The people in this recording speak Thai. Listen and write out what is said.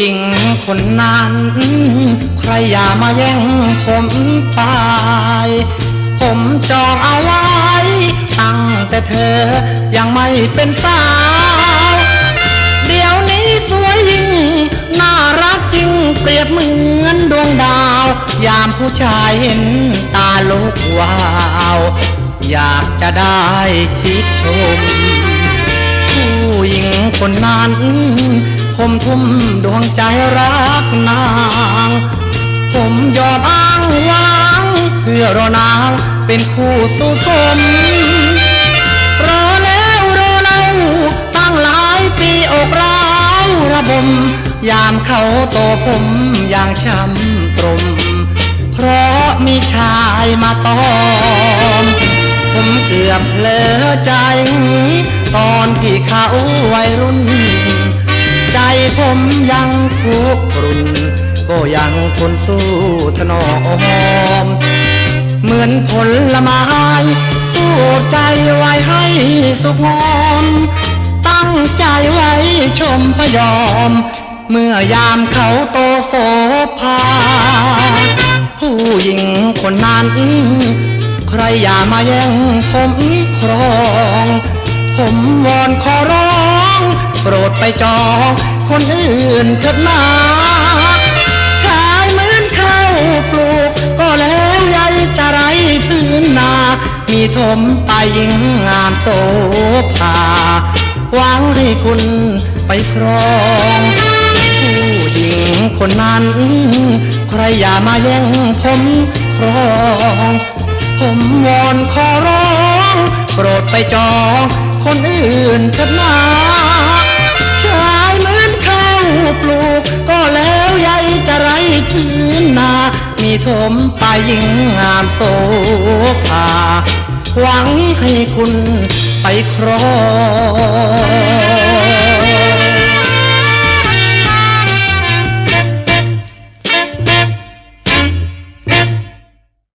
ญิงคนนั้น ใครอย่ามาแย่งผมไปผมจองเอาไว้ ตั้งแต่เธอยังไม่เป็นสาว เดี๋ยวนี้สวยยิ่ง น่ารักจริงเปรียบเหมือนดวงดาว ยามผู้ชายเห็นตาลุกวาว อยากจะได้ชิดชม ผู้หญิงคนนั้น ผมทุ่มดวงใจรักนาง ผมยอมอ้างว้างเพื่อรอนางเป็นคู่สู้สมรอแล้วรอเล่าตั้งหลายปีอกร้าวระบม ยามเขาโตผมอย่างช้ำตรม เพราะมีชายมาตอม ผมเกือบเลอใจ ตอนที่เขาวัยรุ่น ผมยังคุกรุ่นก็ยังทนสู้ถนอม เหมือนผลไม้สู้ใจไว้ให้สุขงอม ตั้งใจไว้ชมพยอม เมื่อยามเขาโตโสภา ผู้หญิงคนนั้น ใครอย่ามาแย่งผมครอง ผมวอนขอร้อง โปรดไปจอง คนอื่นเถิดนาชายเหมือนข้าวปลูก ก็แล้วยายจะไรพื้นนา มีถมไปยิงงามโสภาหวังให้คุณไปครองผู้หญิงคนนั้น ใครอย่ามาแย่งผมครองผมวอนขอร้อง โปรดไปจองคนอื่นเถิดนา ปลูก ก็แล้วยายจะไรพื้นนา มีถมไปยิงงามโสภาหวังให้คุณไปครอง